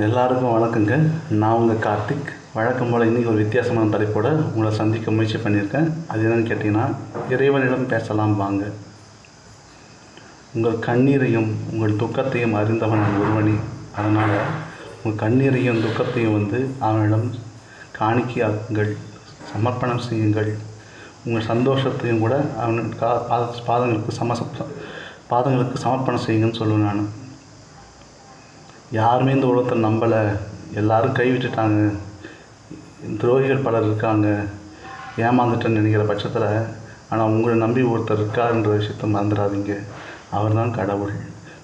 எல்லாருக்கும் வணக்கங்க. நான் உங்கள் கார்த்திக். வழக்கம் போல் இன்றைக்கி ஒரு வித்தியாசமான தலைப்போட உங்களை சந்திக்க முயற்சி பண்ணியிருக்கேன். அது என்னன்னு கேட்டிங்கன்னா இறைவனிடம் பேசலாம் வாங்க. உங்கள் கண்ணீரையும் உங்கள் துக்கத்தையும் அறிந்தவன் நான் ஒருவனே. அதனால் உங்கள் கண்ணீரையும் துக்கத்தையும் வந்து அவனிடம் காணிக்கையாக்குங்கள் சமர்ப்பணம் செய்யுங்கள். உங்கள் சந்தோஷத்தையும் கூட அவன் கா பாத பாதங்களுக்கு சம பாதங்களுக்கு சமர்ப்பணம் செய்யுங்கன்னு சொல்லுவேன் நான். யாருமே இந்த உலகத்தை நம்பலை. எல்லாரும் கைவிட்டுட்டாங்க துரோகிகள் பலர் இருக்காங்க. ஏமாந்துட்டேன்னு நினைக்கிற பட்சத்தில் ஆனால் உங்களை நம்பி ஒருத்தர் இருக்காருன்ற விஷயத்த மறந்துடாதீங்க. அவர் தான் கடவுள்.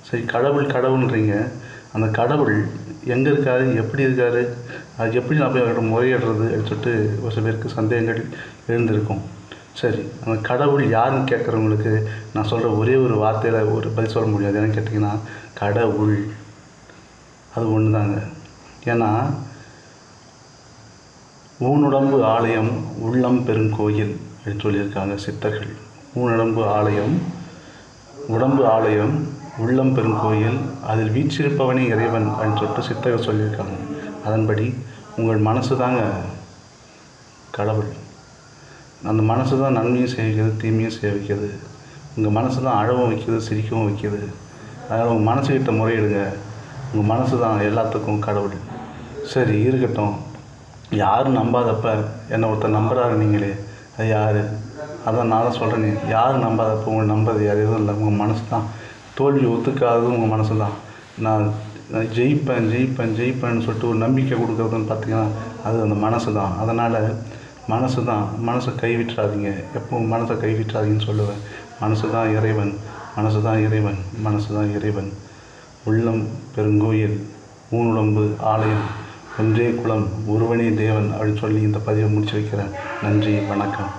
சரி கடவுள் கடவுள்ன்றீங்க. அந்த கடவுள் எங்கே இருக்காரு? எப்படி இருக்காரு? அது எப்படி நான் போய் அவர்கிட்ட முறையிடுறது? அப்படின்னு சொல்லிட்டு ஒரு சில பேருக்கு சந்தேகங்கள் எழுந்திருக்கும். சரி அந்த கடவுள் யாருன்னு கேட்குறவங்களுக்கு நான் சொல்கிற ஒரே ஒரு வார்த்தையில் ஒரு பதில் சொல்ல முடியாது. என்னன்னு கேட்டிங்கன்னா கடவுள். அது ஒன்று தாங்க ஏன்னா ஊனுடம்பு ஆலயம் உள்ளம் பெருங்கோயில் அப்படின்னு சொல்லியிருக்காங்க சித்தர்கள். ஊனுடம்பு ஆலயம் உடம்பு ஆலயம் உள்ளம் பெருங்கோயில் அதில் வீச்சிருப்பவனே இறைவன் அப்படின்னு சொல்லிட்டு சித்தர்கள் சொல்லியிருக்காங்க. அதன்படி உங்கள் மனசு தாங்க கடவுள். அந்த மனசு தான் நன்மையும் சேவிக்கிறது தீமையும் சேவிக்கிறது உங்கள் மனசு தான் அழவும் வைக்கிறது சிரிக்கவும் வைக்கிறது. அதனால் உங்கள் மனசுக்கிட்ட முறையிடுங்க. உங்கள் மனசு தான் எல்லாத்துக்கும் கடவுள். சரி இருக்கட்டும். யாரும் நம்பாதப்ப என்னை ஒருத்தர் நம்புறாரு நீங்களே. அது யார்? அதான் நான் தான் சொல்கிறேன் யார் நம்பாதப்போ உங்களை நம்புறது யார்? எதுவும் இல்லை. உங்கள் மனசு தான். தோல்வி ஒத்துக்காதது உங்கள் மனசு தான். நான் நான் ஜெயிப்பேன் ஜெயிப்பேன் ஜெயிப்பேன்னு சொல்லிட்டு ஒரு நம்பிக்கை கொடுக்குறதுன்னு பார்த்தீங்கன்னா அது அந்த மனசு தான். அதனால் மனசு தான். மனசை கைவிட்டுறாதீங்க. எப்பவும் மனசை கைவிட்டுறாதீங்கன்னு சொல்லுவேன். மனசு தான் இறைவன். மனசு தான் இறைவன். மனசு தான் இறைவன். உள்ளம் பெருங்கோயில் ஊனுடம்பு ஆலயம் ஒன்றே குலம் ஒருவனே தேவன் அப்படின்னு சொல்லி இந்த பதிவை முடிச்சு வைக்கிறேன். நன்றி வணக்கம்.